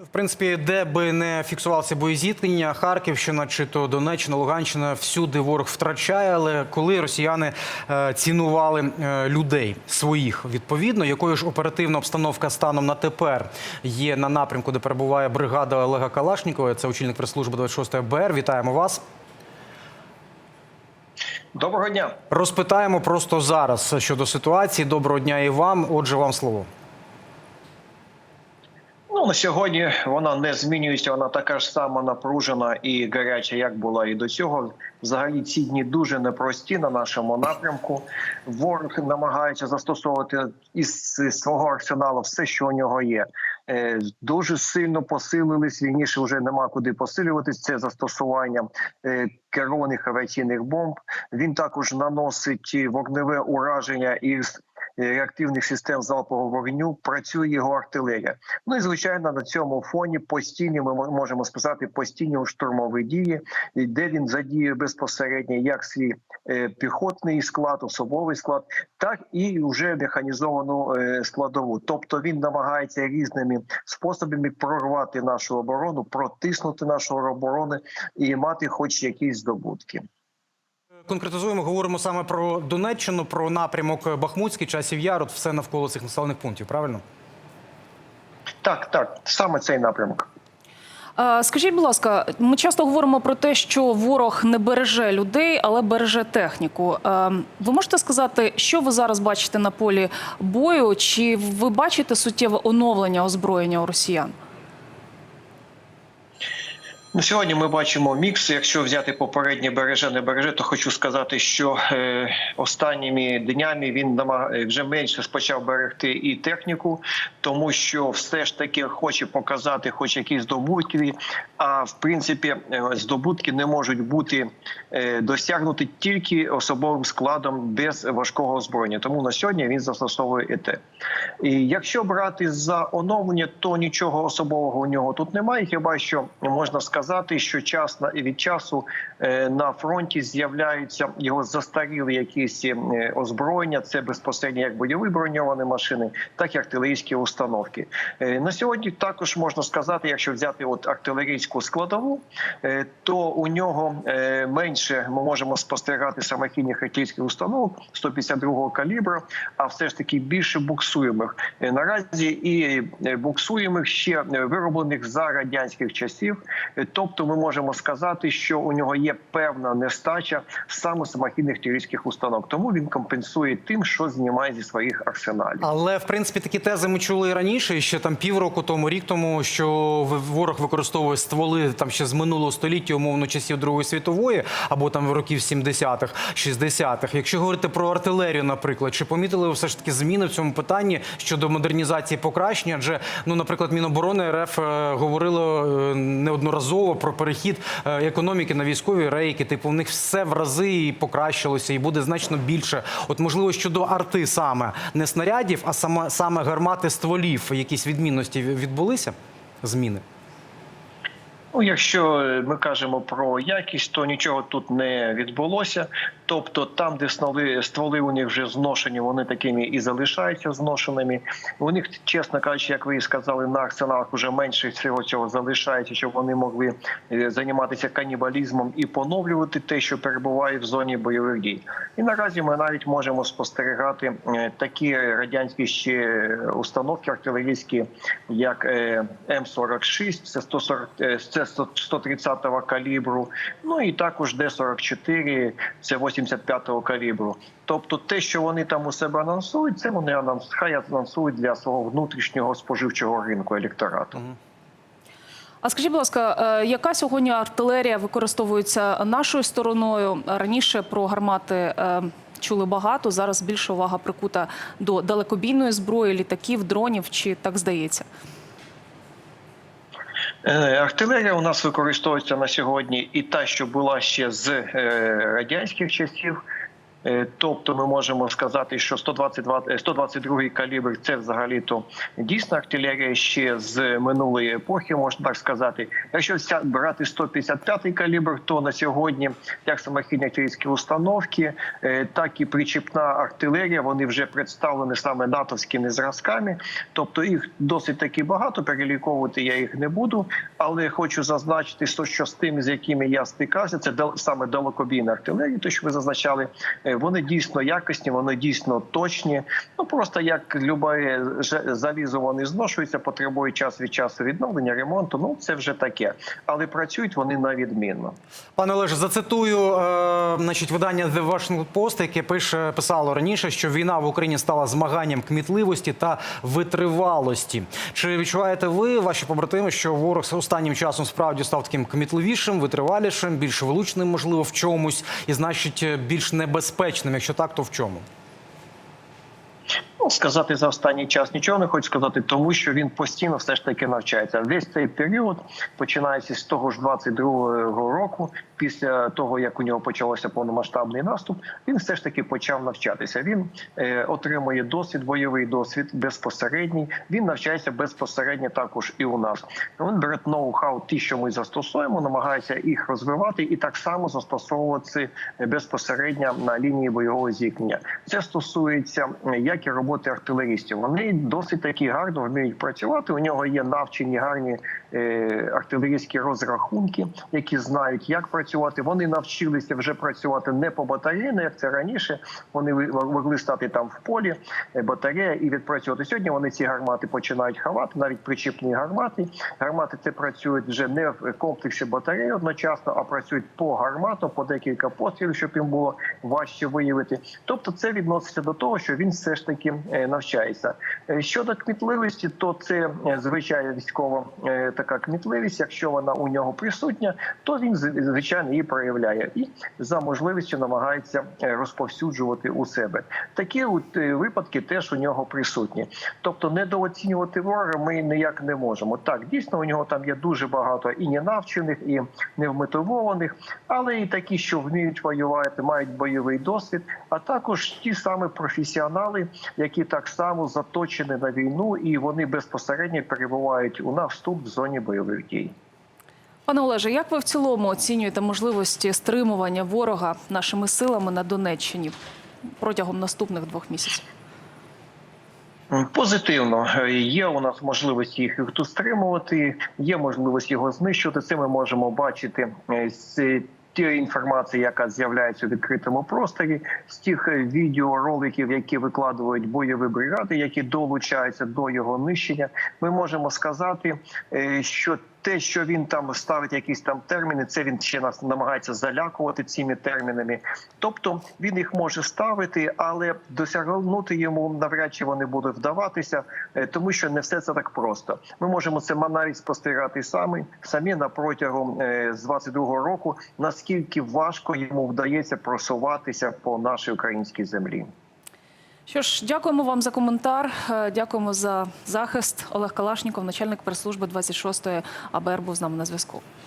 В принципі, де би не фіксувалися боєзіткнення, Харківщина чи то Донеччина, Луганщина, всюди ворог втрачає. Але коли росіяни е, цінували е, людей своїх відповідно, якою ж оперативна обстановка станом на тепер є на напрямку, де перебуває бригада Олега Калашнікова, це очільник прес-служби 26 БР. Вітаємо вас. Доброго дня. Розпитаємо просто зараз щодо ситуації. Доброго дня і вам. Отже, вам слово. Ну на сьогодні вона не змінюється. Вона така ж сама напружена і гаряча, як була і до цього. Взагалі ці дні дуже непрості на нашому напрямку. Ворог намагається застосовувати із свого арсеналу все, що у нього є. Е, Дуже сильно посилились. Війніше вже нема куди посилюватись. Це застосування е, керованих авіаційних бомб. Він також наносить вогневе ураження із реактивних систем залпового вогню. Працює його артилерія. Ну і звичайно на цьому фоні постійні ми можемо сказати постійні штурмові дії, де він задіє безпосередньо як свій е, піхотний склад, особовий склад, так і вже механізовану е, складову. Тобто він намагається різними способами прорвати нашу оборону, протиснути нашу оборону і мати хоч якісь здобутки. Конкретизуємо, говоримо саме про Донеччину, про напрямок Бахмутський, часів Яр, от все навколо цих населених пунктів. Правильно? Так, так, саме цей напрямок. Е, Скажіть, будь ласка, ми часто говоримо про те, що ворог не береже людей, але береже техніку. Е, Ви можете сказати, що ви зараз бачите на полі бою? Чи ви бачите суттєве оновлення озброєння у росіян? Ну, сьогодні ми бачимо мікс. Якщо взяти попереднє береже, не береже, то хочу сказати, що е, останніми днями він вже менше почав берегти і техніку, тому що все ж таки хоче показати, хоч якісь здобутки. А в принципі, е, здобутки не можуть бути е, досягнуті тільки особовим складом без важкого озброєння. Тому на сьогодні він застосовує те. І якщо брати за оновлення, то нічого особового у нього тут немає. Хіба що можна сказати, що час на від часу е, на фронті з'являються його застарілі якісь озброєння. Це безпосередньо як бойові броньовані машини, так і артилерійські установки. Е, На сьогодні також можна сказати, якщо взяти от артилерійську складову, е, то у нього е, менше ми можемо спостерігати самохідних артилерійських установок 152-го калібру, а все ж таки більше буксуємих. Наразі і буксуємих ще вироблених за радянських часів. Тобто, ми можемо сказати, що у нього є певна нестача саме самохідних артилерійських установок. Тому він компенсує тим, що знімає зі своїх арсеналів. Але в принципі такі тези ми чули і раніше, ще там півроку тому, рік тому, що в- ворог використовує стволи там ще з минулого століття, умовно часів Другої світової, або там років 70-х, 60-х. Якщо говорити про артилерію, наприклад, чи помітили ви все ж таки зміни в цьому питанні щодо модернізації покращення? Адже ну, наприклад, Міноборони РФ е, говорило е, неодноразово про перехід е, економіки на військові рейки. Типу, в них все в рази і покращилося, і буде значно більше. От можливо, щодо арти саме не снарядів, а саме саме гармати стволів. Якісь відмінності відбулися? Зміни. Ну, якщо ми кажемо про якість, то нічого тут не відбулося. Тобто, там, де стволи, стволи у них вже зношені, вони такими і залишаються зношеними. У них, чесно кажучи, як ви і сказали, на арсеналах вже менше всього цього залишається, щоб вони могли е, займатися канібалізмом і поновлювати те, що перебуває в зоні бойових дій. І наразі ми навіть можемо спостерігати е, такі радянські ще установки артилерійські, як е, М46, це 140, е, це 130-го калібру. Ну і також Д-44, це 85-го калібру. Тобто, те, що вони там у себе анонсують, це вони анонс, хай анонсують для свого внутрішнього споживчого ринку електорату. А скажіть, будь ласка, е, яка сьогодні артилерія використовується нашою стороною? Раніше про гармати е, чули багато. Зараз більше увага прикута до далекобійної зброї, літаків, дронів. Чи так здається? Е, Артилерія у нас використовується на сьогодні, і та, що була ще з е, радянських часів. Е, Тобто, ми можемо сказати, що 122, е, 122 калібр це взагалі то дійсна артилерія ще з минулої епохи, можна так сказати. Якщо брати 155 калібр, то на сьогодні як самохідні артилерійські установки, е, так і причіпна артилерія. Вони вже представлені саме натовськими зразками. Тобто їх досить таки багато. Переліковувати я їх не буду, але хочу зазначити, що- з тими, з якими я стикався, це саме далекобійна артилерія, то що ви зазначали, е, вони дійсно якісні, вони дійсно точні. Ну просто як любе залізо, вони зношуються, потребують час від часу відновлення, ремонту. Ну це вже таке, але працюють вони на відмінно. Пане Олеже, зацитую е, значить, видання The Washington Post, яке пише писало раніше, що війна в Україні стала змаганням кмітливості та витривалості. Чи відчуваєте ви, ваші побратими, що ворог останнім часом справді став таким кмітливішим, витривалішим, більш вилучним, можливо, в чомусь, і значить більш небезпечним? Якщо так, то в чому? Ну, сказати за останній час нічого не хочу сказати, тому що він постійно все ж таки навчається. Весь цей період, починаючи з того ж 22-го року, після того як у нього почався повномасштабний наступ, він все ж таки почав навчатися. Він е, отримує досвід, бойовий досвід безпосередній. Він навчається безпосередньо також і у нас. Він бере ноу-хау, ті, що ми застосуємо, намагається їх розвивати і так само застосовувати безпосередньо на лінії бойового зіткнення. Це стосується е, як і роботи артилерістів. Вони досить таки гарно вміють працювати. У нього є навчені гарні е, артилерійські розрахунки, які знають, як працювати. Вони навчилися вже працювати не по батареї, як це раніше. Вони могли стати там в полі, е, батарея і відпрацювати. Сьогодні вони ці гармати починають хавати, навіть причіпні гармати. Гармати це працюють вже не в комплексі батареї одночасно, а працюють по гармату, по декілька пострілів, щоб їм було важче виявити. Тобто, це відноситься до того, що він все ж таки навчається. Е, Щодо кмітливості, то це е, звичайна військова е, така кмітливість. Якщо вона у нього присутня, то він звичайно її проявляє і за можливістю намагається е, розповсюджувати у себе. Такі е, випадки теж у нього присутні. Тобто, недооцінювати ворога ми ніяк не можемо. Так, дійсно, у нього там є дуже багато і ненавчених, і невмотивованих, але і такі, що вміють воювати, мають бойовий досвід, а також ті самі професіонали, які так само заточені на війну, і вони безпосередньо перебувають у нас тут в зоні бойових дій. Пане Олеже, як ви в цілому оцінюєте можливості стримування ворога нашими силами на Донеччині протягом наступних двох місяців? Позитивно є у нас можливість їх тут стримувати, є можливість його знищувати. Це ми можемо бачити е, з тієї інформації, яка з'являється у відкритому просторі, з тих е, відеороликів, які викладують бойові бригади, які долучаються до його нищення. Ми можемо сказати, е, що те, що він там ставить якісь там терміни, це він ще нас намагається залякувати цими термінами. Тобто він їх може ставити, але досягнути йому навряд чи вони будуть вдаватися, е, тому що не все це так просто. Ми можемо це навіть спостерігати самі самі на протягом е, з 22-го року, наскільки важко йому вдається просуватися по нашій українській землі. Що ж, дякуємо вам за коментар. е, Дякуємо за захист. Олег Калашніков, начальник прес-служби 26-ї АБР, був з нами на зв'язку.